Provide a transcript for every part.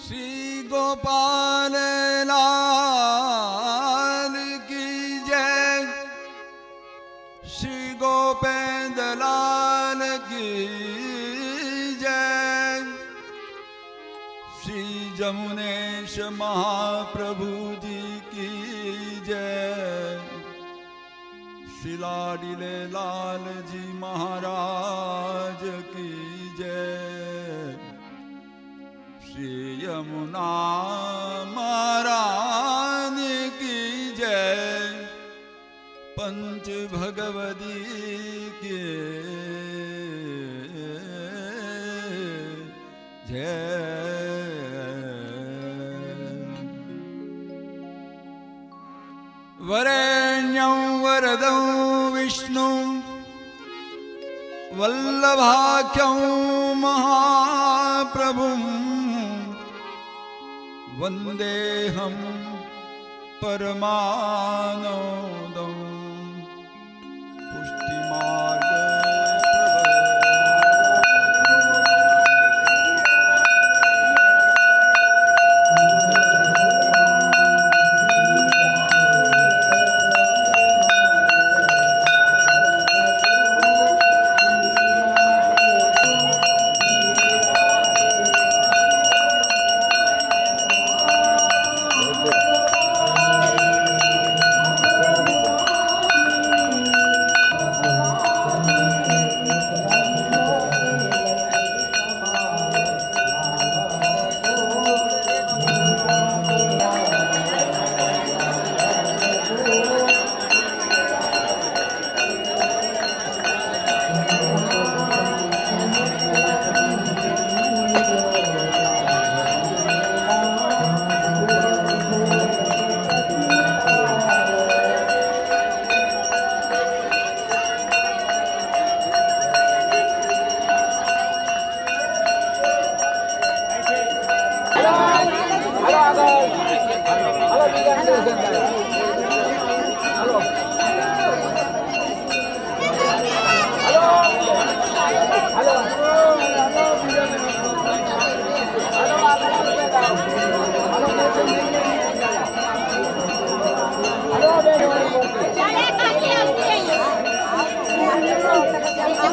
श्री गोपाल लाल की जय। श्री गोपेंद्र लाल की जय। श्री जमुनेश महाप्रभु जी की जय। श्री लाल जी महाराज की यमुना महारानी की जय। पंच भगवती के जय। वरेण्यं वरदं विष्णु वल्लभाख्यं महाप्रभुं વંદેહમ પરમાનો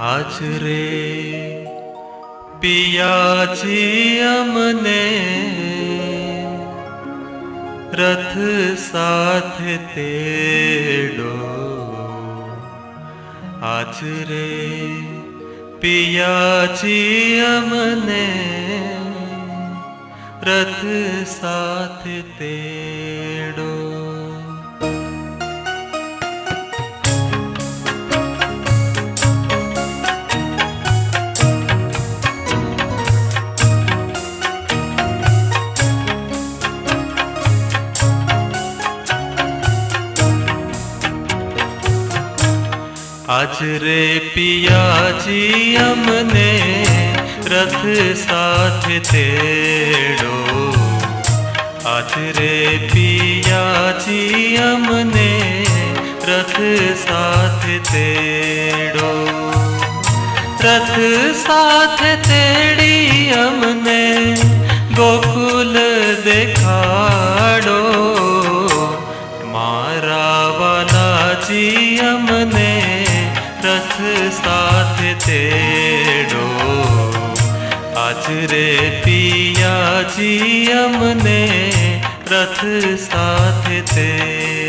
आचरे पियाची अमने रथ साथ तेडो आचरे पियाची अमने रथ साथ तेडो आज रे पिया जी हमने रथ साथ तेड़ो। आज रे पिया जी हमने रथ साथ तेड़ो। रथ साथ तेड़ी हमने गोकुल देखाड़ो। मारा वाला जी हमने साथ तेड़ो। आज रे पिया जी हमने रथ साथ तेड़ो।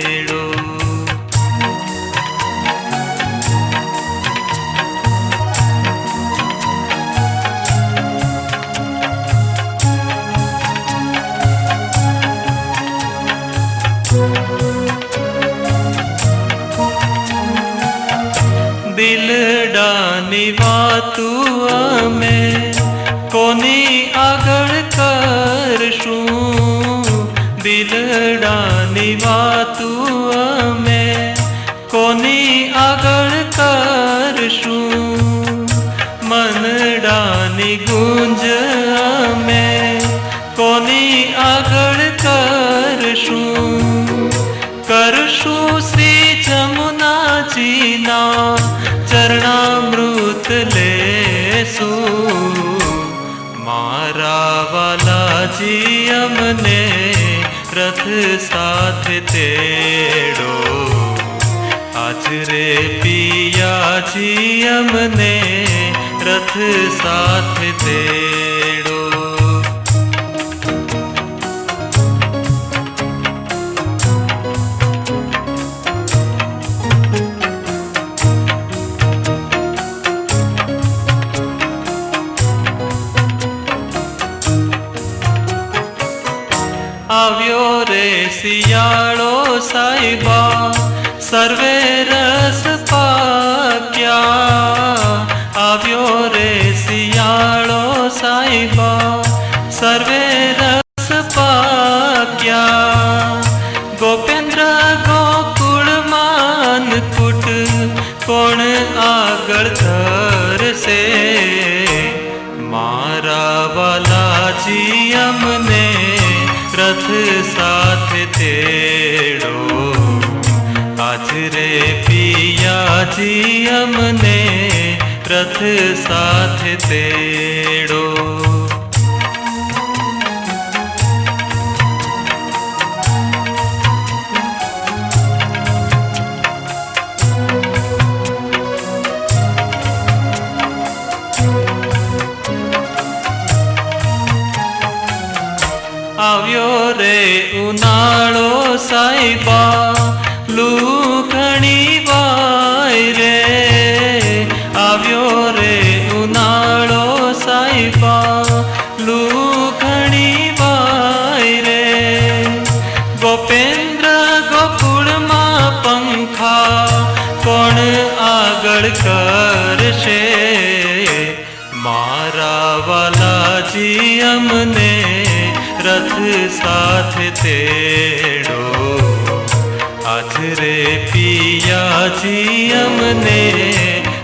વાતું અમે કોની આગળ કરશું? દિલડાની વાતું અમે કોની આગળ કરશું? મનડાની ગુંજ તેડો આજ રે પિયાજી અમને રથ સાથે से मारा वाला जी हमने रथ साथ तेड़ो। आज रे पिया जी हमने रथ साथ तेड़ो। આવ્યો રે ઉનાળો સાઈબા. લૂ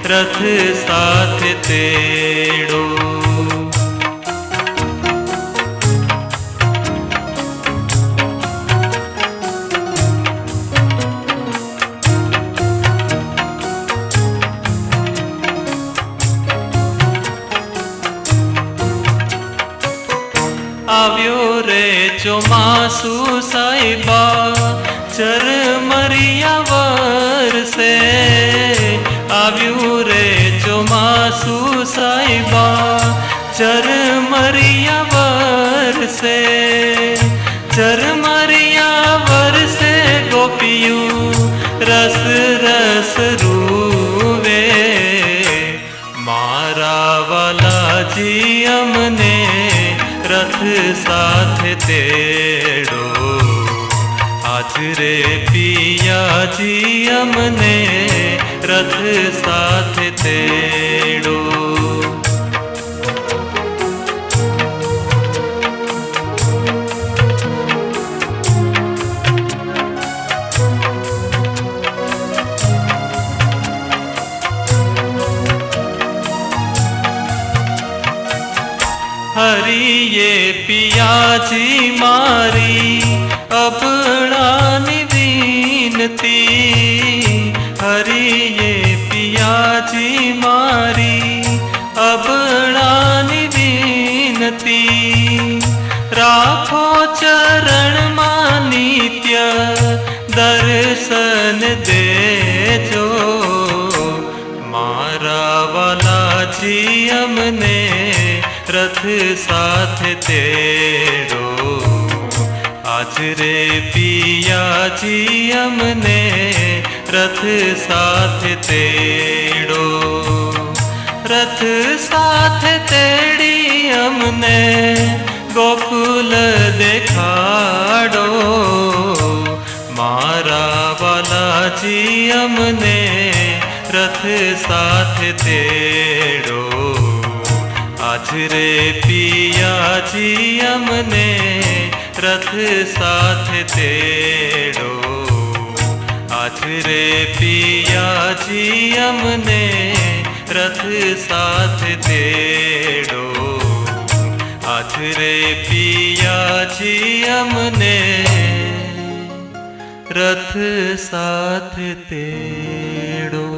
रथ साथ तेरे કમરિયા વરસે ગોપિયું રસ રસ રૂવે મારા વાલાજી અમને રથ સાથે તેડો આજ રે પિયાજી અમને રથ સાથે તેડો હરિએ પિયાજી મારી અપણાની વિનતી रथ साथ तेड़ो आज रे पिया जी हमने रथ साथ तेड़ो रथ साथ तेड़ी हमने गोकुल देखाड़ो। मारा वाला जी हमने रथ साथ तेड़ो आज रे पिया जी, हमने रथ साथ तेड़ो आज रे पिया जी, हमने रथ साथ तेड़ो आज रे पिया जी, हमने रथ साथ तेड़ो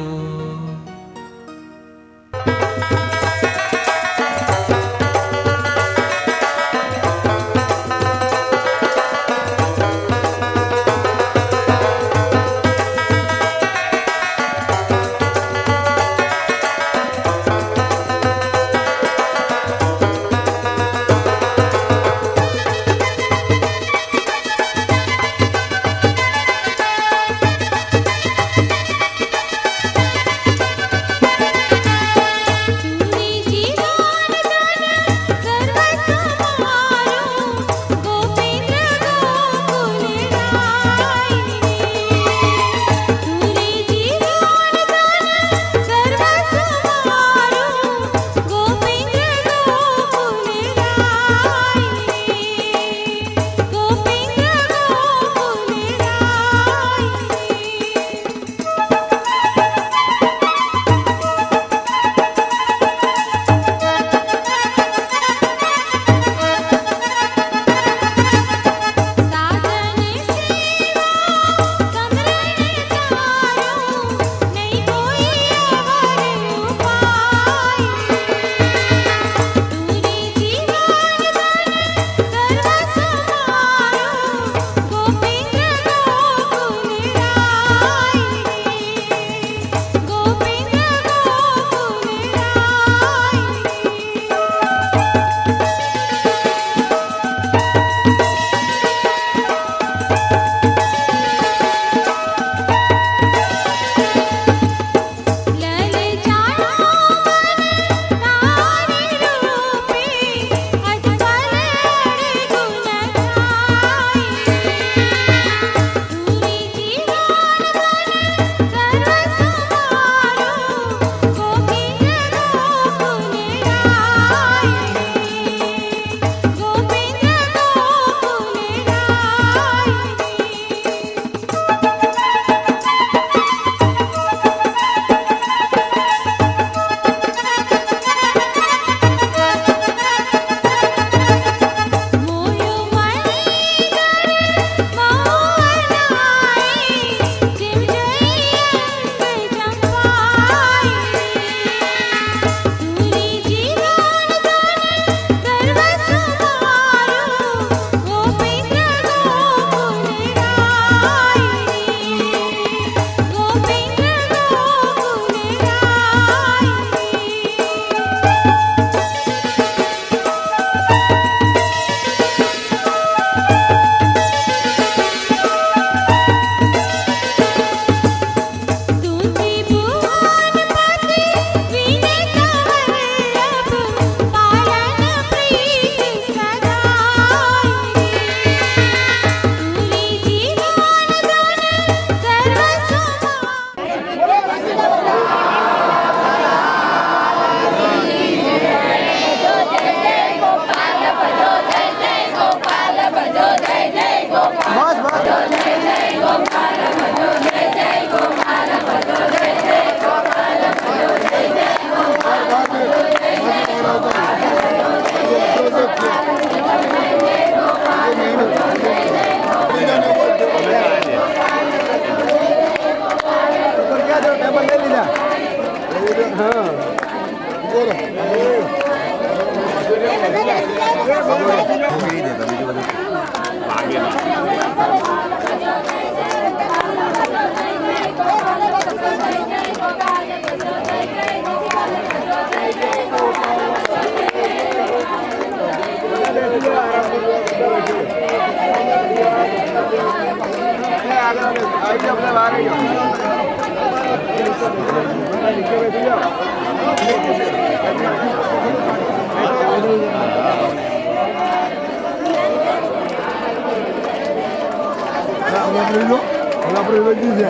હવે આપણે જો હવે આપણે વેચ્યું છે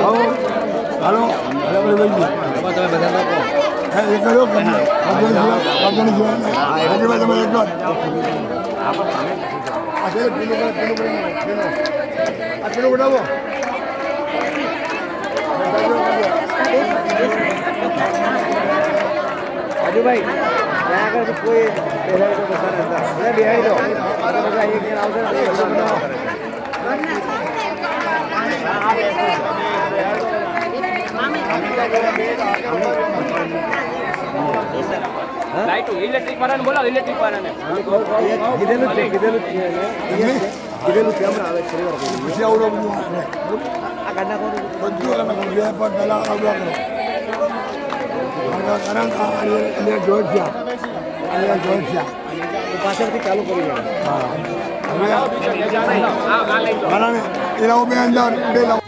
આવો હાલો. હવે આપણે વેચ્યું તમે બધા કહો હા એક કરો પગણ જોવા તમે એક આ પેલું પેલું પેલું આ પેલું બનાવો રાજુભાઈ ત્યાં આગળ કોઈ પહેલાં તો બધા હતા બે દો આવશે ઇલેક્ટ્રિક વાળાને બોલાવો ઇલેક્ટ્રિક વાળાને કીધેલું કીધેલું છે. છે આ કાઢના બધું અમે બે પહેલાં આવડો કરો કારણ અહીંયા જોઈ ગયા અહીંયા પાછળથી ચાલુ કરી હા ila umeenda bila